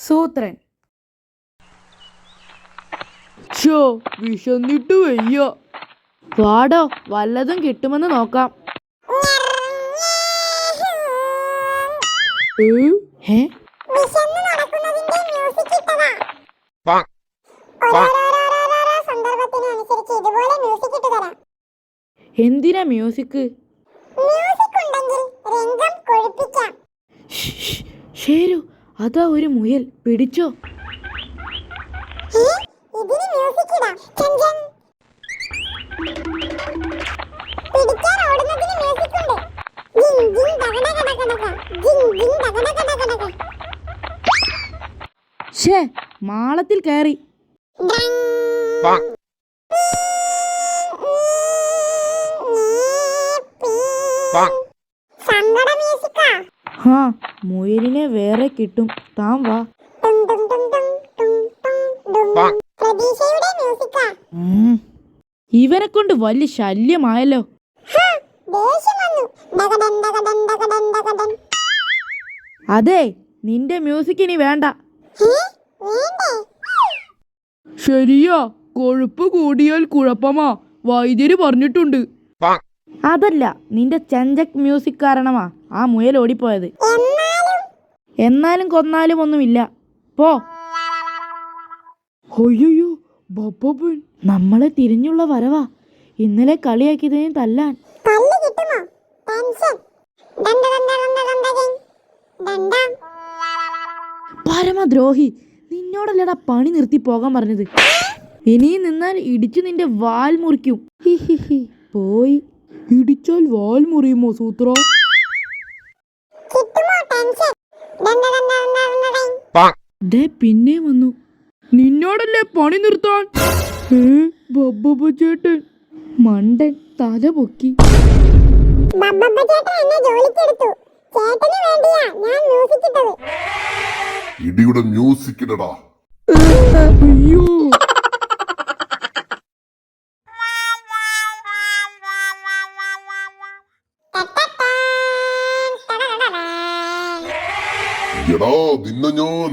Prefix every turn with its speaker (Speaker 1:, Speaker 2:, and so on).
Speaker 1: ദത്തപുത്രൻ ചോ വിശന്നിട്ട് വയ്യ. വാടോ വല്ലതും കിട്ടുമെന്ന് നോക്കാം. ഏ? ഹേ?
Speaker 2: വിശന്ന് നടക്കുന്നതിന്റെ മ്യൂസിക് ഇട്ടതാ.
Speaker 3: Bonk. Bonk.
Speaker 2: ഓരോരോരോരോരോ സന്ദർഭത്തിനനുസരിച്ച് ഇതുപോലെ മ്യൂസിക് ഇട്ട് തരാം.
Speaker 1: എന്തിനാ മ്യൂസിക്
Speaker 2: മ്യൂസിക് ഉണ്ടെങ്കിൽ രംഗം കൊഴുപ്പിക്കാം.
Speaker 1: ശരു അതാ ഒരു മുയൽ. പിടിച്ചോ. ഷേ മാളത്തിൽ കയറി.
Speaker 2: സങ്കട മ്യൂസിക്കാ.
Speaker 1: ഹാ. മുയലിനെ വേറെ കിട്ടും. താൻ വാ. ഇവനെ കൊണ്ട് വലിയ ശല്യമായല്ലോ. അതെ നിന്റെ മ്യൂസിക് ഇനി? വേണ്ടേ. ശരിയാ കൊഴുപ്പ് കൂടിയാൽ കുഴപ്പമാ വൈദ്യര് പറഞ്ഞിട്ടുണ്ട്. അതല്ല നിന്റെ ചെഞ്ചക് മ്യൂസിക് കാരണമാ ആ മുയൽ ഓടിപ്പോയത്.
Speaker 2: എന്നാലും
Speaker 1: കൊന്നാലും ഒന്നുമില്ല. പോ. ബപ്പൻ നമ്മളെ തിരിഞ്ഞുള്ള വരവാ. ഇന്നലെ കളിയാക്കിയതിന് തല്ലാൻ. പരമദ്രോഹി നിന്നോടല്ലടാ പണി നിർത്തി പോകാൻ പറഞ്ഞത്. ഇനിയും നിന്നാൽ ഇടിച്ചു നിന്റെ വാൽ മുറിക്കും. പോയി. ഇടിച്ചാൽ വാൽ മുറിയുമോ സൂത്ര? ദേ പിന്നെ വന്നു. നിന്നോടല്ലേ പണി നിർത്താൻ? ചേട്ടൻ മണ്ടൻ തല പൊക്കി.
Speaker 2: മ്യൂസിക് ചേട്ടൻ എന്നെ
Speaker 4: എടാ നിന്നെ ഞാൻ